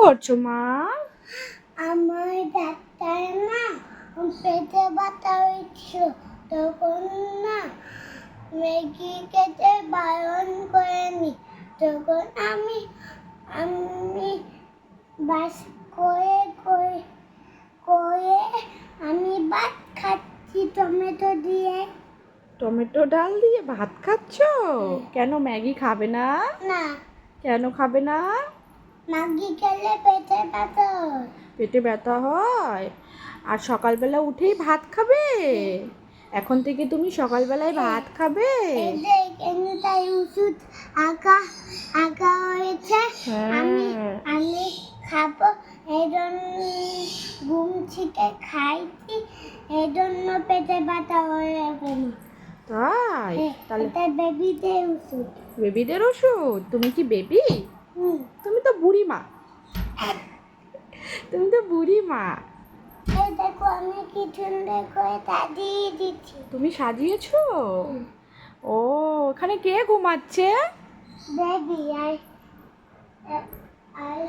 করছ মা? আমার ডাক্তার না পেটে ব্যথা হয়েছিল তখন না ম্যাগি খেতে বারণ করেনি তখন আমি আমি বাস করে করে করে আমি ভাত খাচ্ছি টমেটো দিয়ে। টমেটো ডাল দিয়ে ভাত খাচ্ছ? কেন ম্যাগি খাবে না? না। কেন খাবে না? খেলে পেটে ব্যথা হয়। পেটে ব্যথা হয়? আর সকালবেলা উঠেই ভাত খাবে? এখন থেকে তুমি সকালবেলায় ভাত খাবে? তাই ওষুধ আঁকা আঁকা হয়েছে। আমি হ্যাঁ। আমি খাব। এই জন্য ঘুম থেকে খাইছি। এই জন্য পেটে ব্যথা হয়ে গেল তাই? তাহলে এটা বেবিদের ওষুধ। বেবিদের ওষুধ? তুমি কি বেবি তুমি বুড়ি মা তুমি তো বুড়ি মা দেখো আমি কি সুন্দর করে সাজিয়ে দিচ্ছি। তুমি সাজিয়েছো? ও ওখানে কে ঘুমাচ্ছে? বেবি আর আর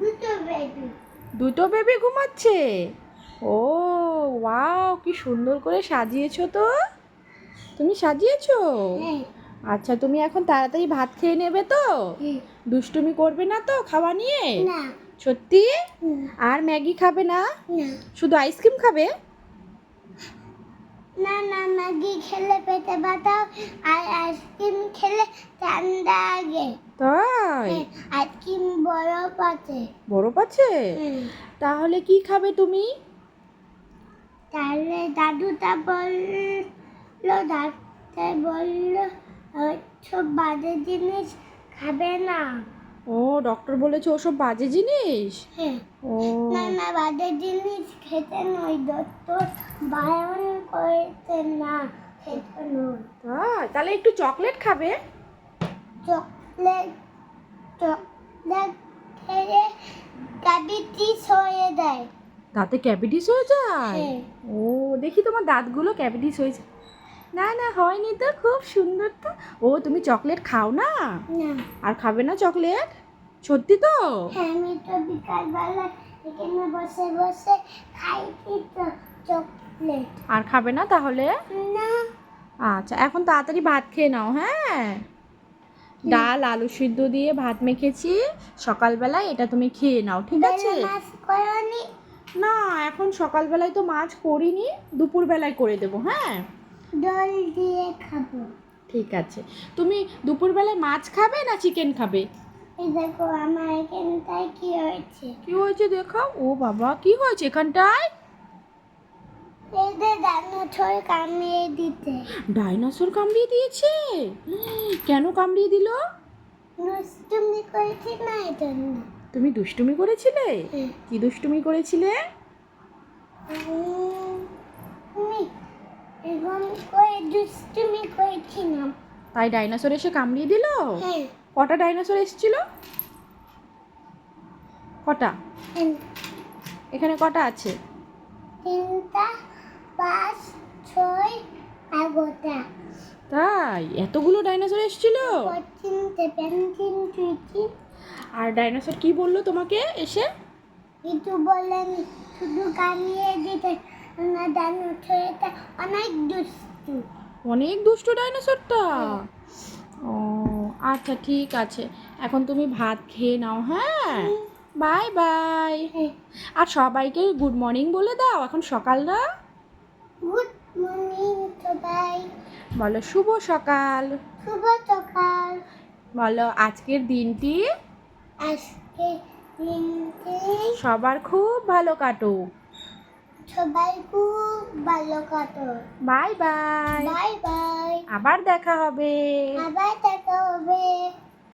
দুটো বেবি দুটো বেবি ঘুমাচ্ছে? ও ওয়াও কি সুন্দর করে সাজিয়েছো তো। তুমি সাজিয়েছো? হ্যাঁ। আচ্ছা তুমি এখন তাড়াতাড়ি ভাত খেয়ে নেবে তো? হ্যাঁ। দুষ্টুমি করবে না তো খাওয়া নিয়ে? না। সত্যি? আর ম্যাগি খাবে না? না। শুধু আইসক্রিম খাবে? না না ম্যাগি খেলে পেটে ব্যথা আর আইসক্রিম খেলে ঠান্ডা আগে তাই? আইসক্রিম বরফ আছে। বরফ আছে? তাহলে কি খাবে তুমি? তাহলে দাদুটা বলল ডাক্তার বলল সব বাজে জিনিস খাবে না। ও ডক্টর বলেছে ওসব বাজে জিনিস? হ্যাঁ। ও। না না বাজে জিনিস খেতে নয় ডক্টর বারণ করেছে না খেতে নয়। তাহলে একটু চকলেট খাবে? চকলেট চকলেট খেলে ডায়াবেটিস হয়ে যায়। দাঁতে ক্যাভিটিস হয়ে যায়? হ্যাঁ। ও দেখি তোমার দাঁতগুলো ক্যাভিটিস হয়েছে। না না হয়নি তো খুব সুন্দর তো। ও তুমি চকলেট খাও না? আর খাবে না চকলেট? সত্যি তো? হ্যাঁ আমি তো বিকালবেলা এখানে বসে বসে খাইছি তো চকলেট। আর খাবে না তাহলে? না। আচ্ছা এখন তাড়াতাড়ি ভাত খেয়ে নাও হ্যাঁ? ডাল আলু সিদ্ধ দিয়ে ভাত মেখেছি। সকালবেলায় এটা তুমি খেয়ে নাও ঠিক আছে? না এখন সকালবেলায় তো মাছ করিনি দুপুরবেলায় করে দেবো হ্যাঁ? দল দিয়ে খাব। ঠিক আছে। তুমি দুপুরবেলায় মাছ খাবে না চিকেন খাবে? এই দেখো আমার এখানটায় কি হয়েছে? কি হয়েছে দেখাও ও বাবা কি হয়েছে এখানটায়? এই যে দানো ছড় কামিয়ে দিতে। ডাইনোসর কামড়িয়ে দিয়েছে? কেন কামড়িয়ে দিল? দুষ্টুমি করেছি না এই জন্য। তুমি দুষ্টুমি করেছিলে? হ্যাঁ। কি দুষ্টুমি করেছিলে উম, আমি এরকম করে দুষ্টুমি করেছিলাম তাই ডাইনোসর এসে কামড়িয়ে দিল? হ্যাঁ। কটা ডাইনোসর এসেছিল? কটা? এখানে কটা আছে? তিনটা পাঁচ ছয় এগারোটা তাই? এতগুলো ডাইনোসর এসেছিল? আর ডাইনোসর কি বলল তোমাকে এসে? কিছু বলেন শুধু কামিয়ে দিতে। ছড়েটা অনেক দুষ্টু। অনেক দুষ্ট ডাইনোসরটা। ও আচ্ছা ঠিক আছে। এখন তুমি ভাত খেয়ে নাও হ্যাঁ? Bye bye. আর সবাইকে গুড মর্নিং বলে দাও এখন সকাল না? গুড মর্নিং সবাই। বলো শুভ সকাল। শুভ সকাল। বলো আজকের দিনটি? আজকে দিনটি? সবার খুব ভালো কাটুক। সবাই খুব ভালো কাটো। Bye bye. Bye bye. আবার দেখা হবে। আবার দেখা হবে।